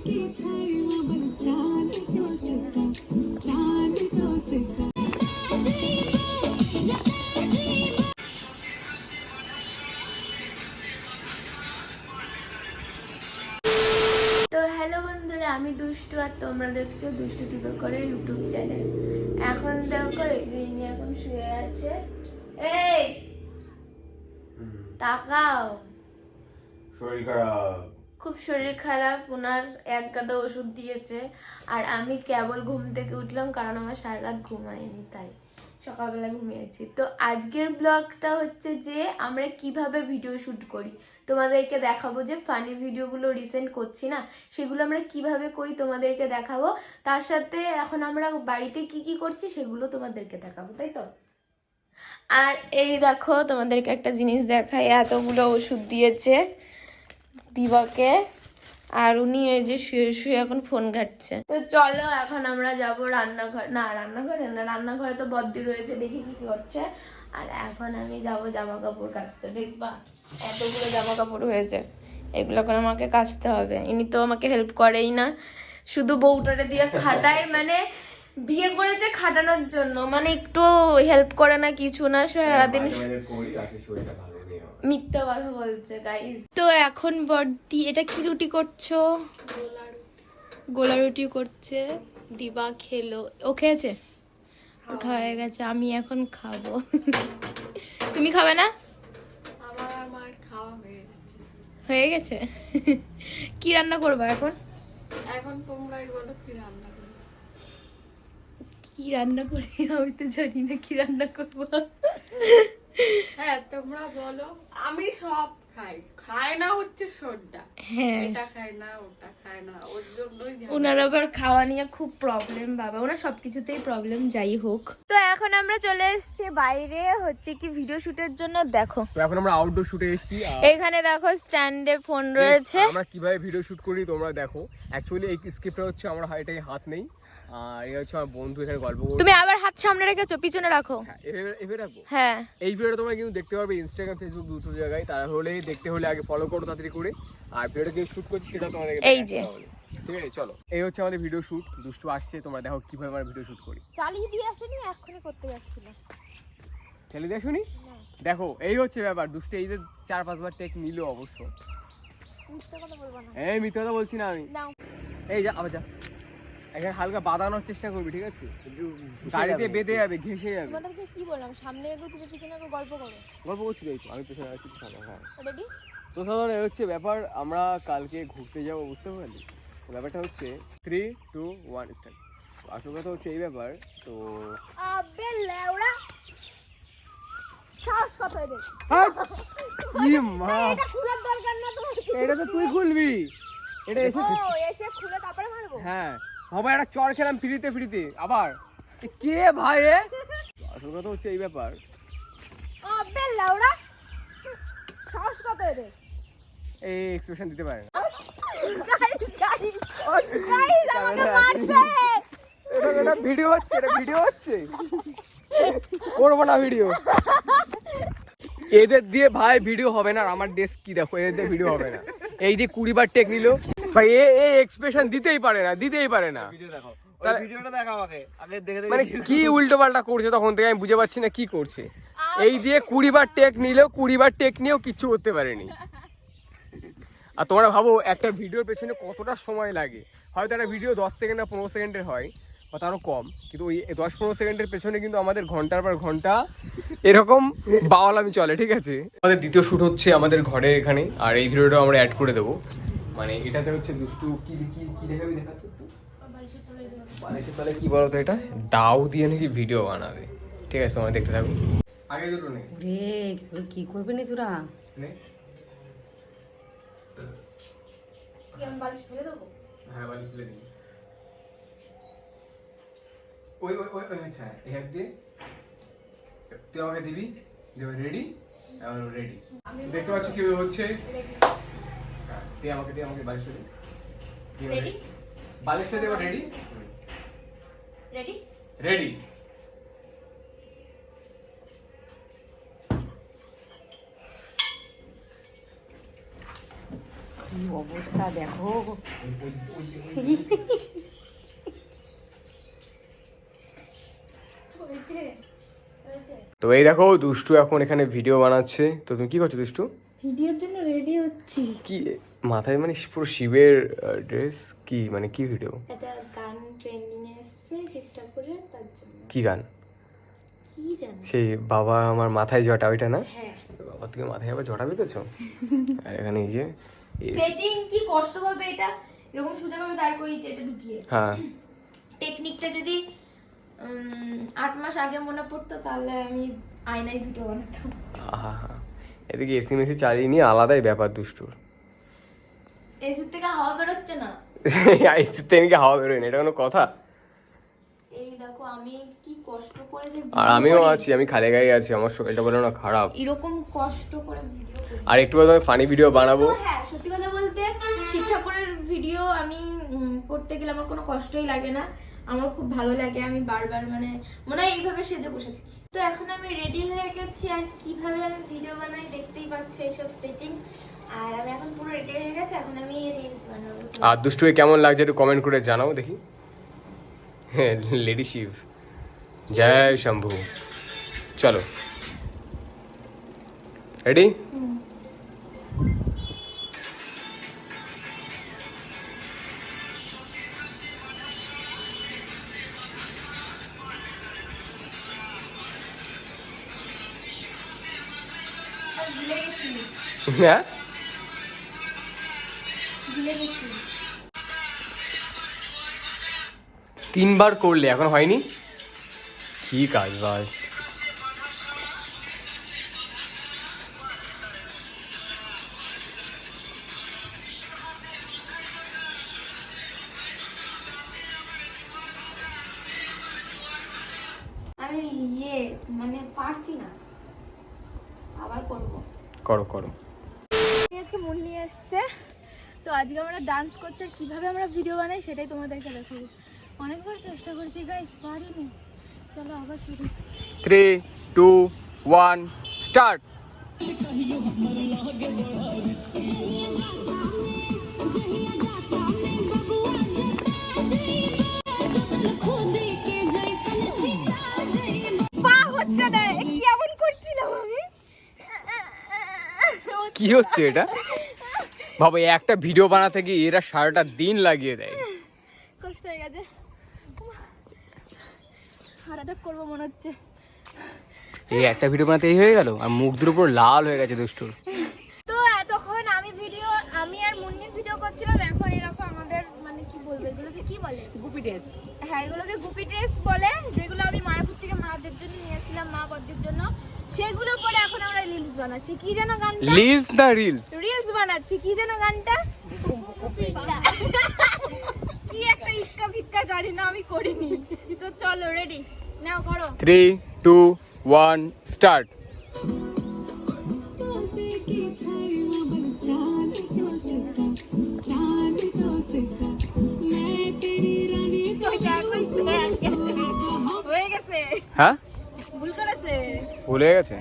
তো হ্যালো বন্ধুরা আমি দুষ্টু আর তোমরা দেখছ দুষ্টু টিপে করে ইউটিউব চ্যানেল। এখন দেখো রিনি এখন শুয়ে আছে। এই তাকাও। শরীর খারাপ। খুব শরীর খারাপ ওনার এক গাদা ওষুধ দিয়েছে। আর আমি কেবল ঘুম থেকে উঠলাম কারণ আমার সারা রাত ঘুমায়নি, তাই সকালবেলা ঘুমিয়েছি। তো আজকের ব্লগটা হচ্ছে যে আমরা কীভাবে ভিডিও শুট করি। তোমাদেরকে দেখাবো যে ফানি ভিডিওগুলো রিসেন্ট করছি না, সেগুলো আমরা কীভাবে করি তোমাদেরকে দেখাবো। তার সাথে এখন আমরা বাড়িতে কি কি করছি সেগুলো তোমাদেরকে দেখাবো, তাই তো? আর এই দেখো তোমাদেরকে একটা জিনিস দেখাই, এতগুলো ওষুধ দিয়েছে। দিবাকে আর উনি এই যে শুয়ে শুয়ে এখন ফোন ঘাটছে। তো চলো এখন আমরা যাব রান্নাঘর। না, রান্নাঘরে না, রান্নাঘরে তো বদ্দি রয়েছে, দেখি কি করছে। আর এখন আমি যাব জামা কাপড় কাচতে, দেখবা এতগুলো জামা কাপড় হয়েছে। এগুলো এখন আমাকে কাচতে হবে। ইনি তো আমাকে হেল্প করেই না। শুধু বউটারে দিয়ে খাটায় মানে বিয়ে করেছে খাটানোর জন্য। মানে একটু হেল্প করে না কিছু না, সারাদিন মিথ্যা কথা বলছে গাইস তো এখন বড়দি এটা কি রুটি করছ? গোলা রুটি করছে। দিবা খেলো। ও খেয়েছে? খাওয়া গেছে আমি এখন খাব। তুমি খাবে না? আমার খাওয়া হয়ে গেছে। হয়ে গেছে? কি রান্না করব এখন? এখন তোমরাই বলো কি রান্না করব? কি রান্না করি? আমি তো জানি না কি রান্না করব। হ্যাঁ তোমরা বলো আমি সব খাই। খায় না হচ্ছে সর্দা। হ্যাঁ। এটা খায় না ওটা খায় না ওর জন্যই ওনার আবার খাওয়া নিয়ে খুব প্রবলেম বাবা। ওনার সবকিছুতেই প্রবলেম যাই হোক। তো এখন আমরা চলে এসেছি বাইরে হচ্ছে কি ভিডিও শুটের জন্য দেখো। তো এখন আমরা আউটডোর শুটে এসেছি এখানে দেখো স্ট্যান্ডে ফোন রয়েছে। আমরা কীভাবে ভিডিও শুট করি তোমরা দেখো। অ্যাকচুয়ালি এই স্ক্রিপ্টটা হচ্ছে আমার হাইটাই হাত নেই। আর এই হচ্ছে আমার বন্ধু এখানে গল্প তুমি আবার হাত সামনে রেখেছো পিছনে রাখো। হ্যাঁ, এভাবে এভাবে রাখব। হ্যাঁ। এই ভিডিওটা তোমরা কিন্তু দেখতে পারবে ইনস্টাগ্রাম ফেসবুক দুটো জায়গায়। তারা হলে দেখতে হলে আগে ফলো করো তাড়াতাড়ি করে। আর ভিডিওটা কি শুট করছি সেটা তোমাদের এই যে। ঠিক আছে চলো। এই হচ্ছে আমাদের ভিডিও শুট দুষ্টু আসছে তোমরা দেখো কীভাবে আমরা ভিডিও শুট করি। চালিয়ে দিয়ে আসেনি এক্ষুনি করতে যাচ্ছিল। ঠেলে দিয়ে শুনি দেখো এই হচ্ছে ব্যাপার। দুষ্টু এই যে চার পাঁচবার টেক নিল অবশ্য। মিথ্যা কথা বলব না। এই মিথ্যা কথা বলছি না আমি। এই যা আবার যা। এখানে হালকা বাঁধানোর চেষ্টা করবি ঠিক আছে? গাড়িতে বেঁধে যাবে ঘেসে যাবে। তোমাদেরকে কি বললাম? সামনে এগো তুমি পিছনে এগো গল্প করো। গল্প করছি তো তো, আমি পেছনে আছি সামনে, হ্যাঁ। রেডি তো সাধারণ হচ্ছে ব্যাপার আমরা কালকে ঘুরতে যাব বুঝতে পারলি? ব্যাপারটা হচ্ছে থ্রি টু ওয়ান স্টার্ট আসল কথা হচ্ছে এই ব্যাপার তো আবে লেওড়া! শ্বাস কত দে ই মা! এটা খুলার দরকার না তোমার। এটা তো তুই খুলবি। এটা এসে এসে খুলে তারপরে মারবো? হ্যাঁ। বাবা একটা চর খেলাম ফ্রিতে ফ্রিতে। আবার? কে ভাই এ আসল কথা হচ্ছে এই ব্যাপার। আবে কত দে এই এক্সপ্রেশন দিতে পারে না। গাইস গাইস গাইস আমাকে মারছে। এটা এটা ভিডিও হচ্ছে এটা ভিডিও হচ্ছে। করব না ভিডিও এদের দিয়ে ভাই ভিডিও হবে না। আর আমার ডেস্ক কি দেখো? এদের ভিডিও হবে না। এই যে কুড়ি বার টেক নিল। ভাই এ এই এক্সপ্রেশন দিতেই পারে না দিতেই পারে না। মানে কি উল্টো পাল্টা করছে তখন থেকে আমি বুঝে পাচ্ছি না কি করছে। এই দিয়ে কুড়ি বার টেক নিলেও কুড়ি বার টেক নিয়েও কিচ্ছু করতে পারেনি। আর তোমরা ভাবো একটা ভিডিওর পেছনে কতটা সময় লাগে। হয়তো একটা ভিডিও দশ সেকেন্ড বা পনেরো সেকেন্ডের হয় বা তারও কম। কিন্তু ওই দশ পনেরো সেকেন্ডের পেছনে কিন্তু আমাদের ঘণ্টার পর ঘণ্টা এরকম বাওয়ালামি চলে ঠিক আছে? আমাদের দ্বিতীয় শ্যুট হচ্ছে আমাদের ঘরে এখানে আর এই ভিডিওটা আমরা অ্যাড করে দেবো। মানে এটাতে হচ্ছে দুষ্টু কি কি কি দেখাবি দেখাতে একটু? বালিশের তলে কি বলতো এটা? দাও দিয়ে নাকি ভিডিও বানাবে। ঠিক আছে তোমার দেখতে থাকো আগে দুটো নেই রে তুই কি করবি নি তোরা? নে। কি আমি বালিশ ফেলে দেবো? হ্যাঁ বালিশ তুলে দিই ওই ওই ওই ওই আচ্ছা এই হাত দিয়ে। তুই আমাকে দিবি। দেবে রেডি আমার রেডি দেখতে পাচ্ছ কি হচ্ছে? হ্যাঁ, আমাকে দিয়ে আমাকে বালিশটা দি Ready? বালিশটা দেবো রেডি রেডি রেডি কি অবস্থা দেখো। তো এই দেখো দুষ্টু এখন এখানে ভিডিও বানাচ্ছে। তো তুমি কি করছ দুষ্টু? ভিডিওর জন্য রেডি হচ্ছি। কি মাথায় মানে পুরো শিবের ড্রেস কি মানে কি ভিডিও একটা গান ট্রেন্ডিং এ এসছে ঠিকঠাক করে তার জন্য। কি গান? কি জানি। সেই বাবা আমার মাথায় জটা ওইটা না? হ্যাঁ। বাবা তুমি মাথায় আবার জটা বেঁধেছো আর এখানে এই যে সেটিং কি কষ্ট পাবে এটা? এরকম সোজাভাবে দাঁড় করিয়েছে এটা ঢুকিয়ে। হ্যাঁ। টেকনিকটা যদি আট মাস আগে মনে পড়তো তাহলে আমি আয়নায় ভিডিও বানাতাম। এদিকে এসি মেসি চালিয়ে নিয়ে আলাদাই ব্যাপার দুষ্টুর। এসির থেকে হাওয়া বেরোচ্ছে না। এসির থেকে হাওয়া বেরোয় না এটা কোনো কথা? এই দেখো আমি কি কষ্ট করে যে আর আমিও আছি আমি খালে গায়ে আছি আমার শরীরটা বলে না খারাপ। এরকম কষ্ট করে ভিডিও আর একটু আমি ফানি ভিডিও বানাবো। হ্যাঁ সত্যি কথা বলতে শিব ঠাকুরের ভিডিও আমি করতে গেলে আমার কোনো কষ্টই লাগে না। আমার খুব ভালো লাগে আমি বারবার মানে মনে হয় এইভাবে সেজে বসে থাকি। তো এখন আমি রেডি হয়ে গেছি আর কীভাবে আমি ভিডিও বানাই দেখতেই পাচ্ছি এইসব সেটিং আর আমি এখন পুরো রেডি হয়ে গেছি এখন আমি রিলস বানাবো। আর দুষ্টুকে কেমন লাগছে একটু কমেন্ট করে জানাও দেখি। হ্যাঁ লেডি শিব। জয় শম্ভু। চলো। রেডি গেছি হ্যাঁ? তিনবার করলে এখন হয়নি? কি কাজ আমি ইয়ে মানে পারছি না। আবার করব। করো করো। আজকে মন নিয়ে এসছে। তো আজকে আমরা ডান্স করছি আর কীভাবে আমরা ভিডিও বানাই সেটাই তোমাদেরকে দেখাবো। অনেকবার চেষ্টা করছি গাইস পারিনি। চলো আবার শুরু। থ্রি টু ওয়ান স্টার্ট কেমন করছিলাম আমি? কি হচ্ছে এটা? বাবা একটা ভিডিও বানাতে গিয়ে এরা সারাটা দিন লাগিয়ে দেয়। কষ্ট হয়ে গেছে। হার্ট করব মনে হচ্ছে। এই একটা ভিডিও বানাতে এই হয়ে গেল? আর মুখ দুটোর উপর লাল হয়ে গেছে দুষ্টুর তো এতক্ষণ আমি ভিডিও আমি আর মুন্নির ভিডিও করছিলাম এখন এরকম আমাদের মানে কি বলব এগুলোকে কি বলে? গুপি ড্রেস। হ্যাঁ এগুলোকে গুপি ড্রেস বলে যেগুলো আমি মায়াপুর থেকে মাদের জন্য নিয়েছিলাম মা বদ্যের জন্য। সেগুলো পরে এখন আমরা রিলস বানাচ্ছি। কি যেন গানটা? লিলস না রিলস রিলস বানাচ্ছি। কি যেন গানটা? কি একটা ইস্কা ভিক্কা জানি না আমি করিনি। তো চলো রেডি নাও করো। Three two one start. হয়ে? করেছে? ভুলে গেছে?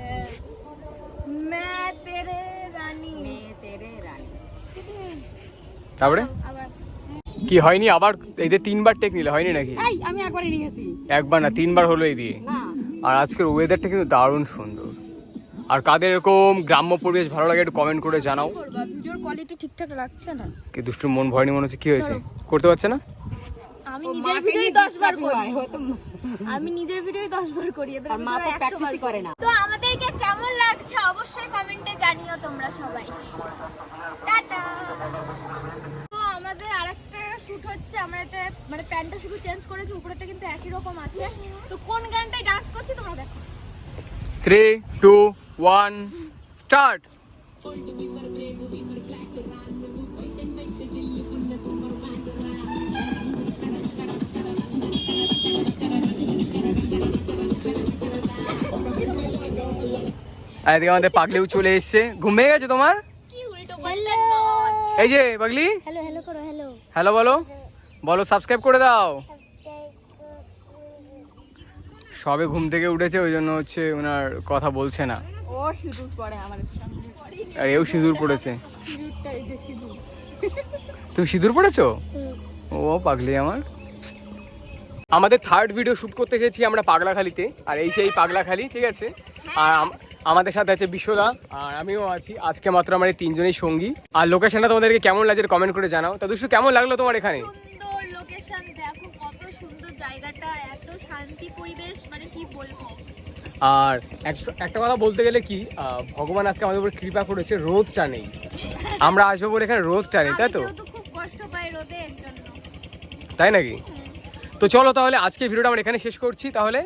তারপরে? হ্যাঁ। কি হয়নি? আবার এই যে তিনবার টেক নিলে হয়নি নাকি? আমি নিয়েছি। একবার না তিনবার হলো এই দিয়ে। আর আজকের ওয়েদারটা কিন্তু দারুণ সুন্দর। আর কাদের এরকম গ্রাম্য পরিবেশ ভালো লাগে একটু কমেন্ট করে জানাও। ভিডিওর কোয়ালিটি ঠিকঠাক লাগছে না। কি দুষ্টু মন ভয়নি মনে হচ্ছে কি হয়েছে? করতে পারছে না? আমি ভিডিওই 10 বার করি। হয়তো আমি নিজের ভিডিও 10 বার করি এদের আর মা তো ভিডিও 100 বার প্র্যাকটিসই করে না। তো আমাদেরকে কেমন লাগছে অবশ্যই কমেন্টে জানিও তোমরা সবাই। টাটা। তো আমাদের আরেকটা শুট হচ্ছে আমরা এতে মানে প্যান্টটা শুধু চেঞ্জ করেছি উপরেটা কিন্তু একই রকম আছে। তো কোন গানটায় ডান্স করছি তোমরা দেখো। থ্রি টু ওয়ান স্টার্ট আর এদিকে আমাদের পাগলিও চলে এসছে। ঘুমিয়ে গেছে তোমার? কি উল্টো পাল্টা নাচ এই যে পাগলি। হ্যালো হ্যালো করো হ্যালো। হ্যালো বলো। বলো সাবস্ক্রাইব করে দাও। সবে ঘুম থেকে উঠেছে ওই জন্য হচ্ছে ওনার কথা বলছে না। ও সিঁদুর পরে আমার আর এও সিঁদুর পড়েছে। তুমি সিঁদুর পড়েছো? ও পাগলি আমার। আমাদের থার্ড ভিডিও শুট করতে এসেছি আমরা পাগলাখালিতে আর এই সেই পাগলাখালি ঠিক আছে? আর আমাদের সাথে আছে বিশ্বদা আর আমিও আছি। আজকে মাত্র আমার এই তিনজনেই সঙ্গী। আর লোকেশনটা তোমাদেরকে কেমন লাগছে কমেন্ট করে জানাও। তা দুশো কেমন লাগল তোমার এখানে? মানে আর এক- একটা কথা বলতে গেলে কি ভগবান আজকে আমাদের উপর কৃপা করেছে রোদটা নেই। আমরা আসব বলে এখানে রোদটা নেই তাই তো? তাই নাকি? তো চলো তাহলে আজকে ভিডিওটা আমরা এখানে শেষ করছি তাহলে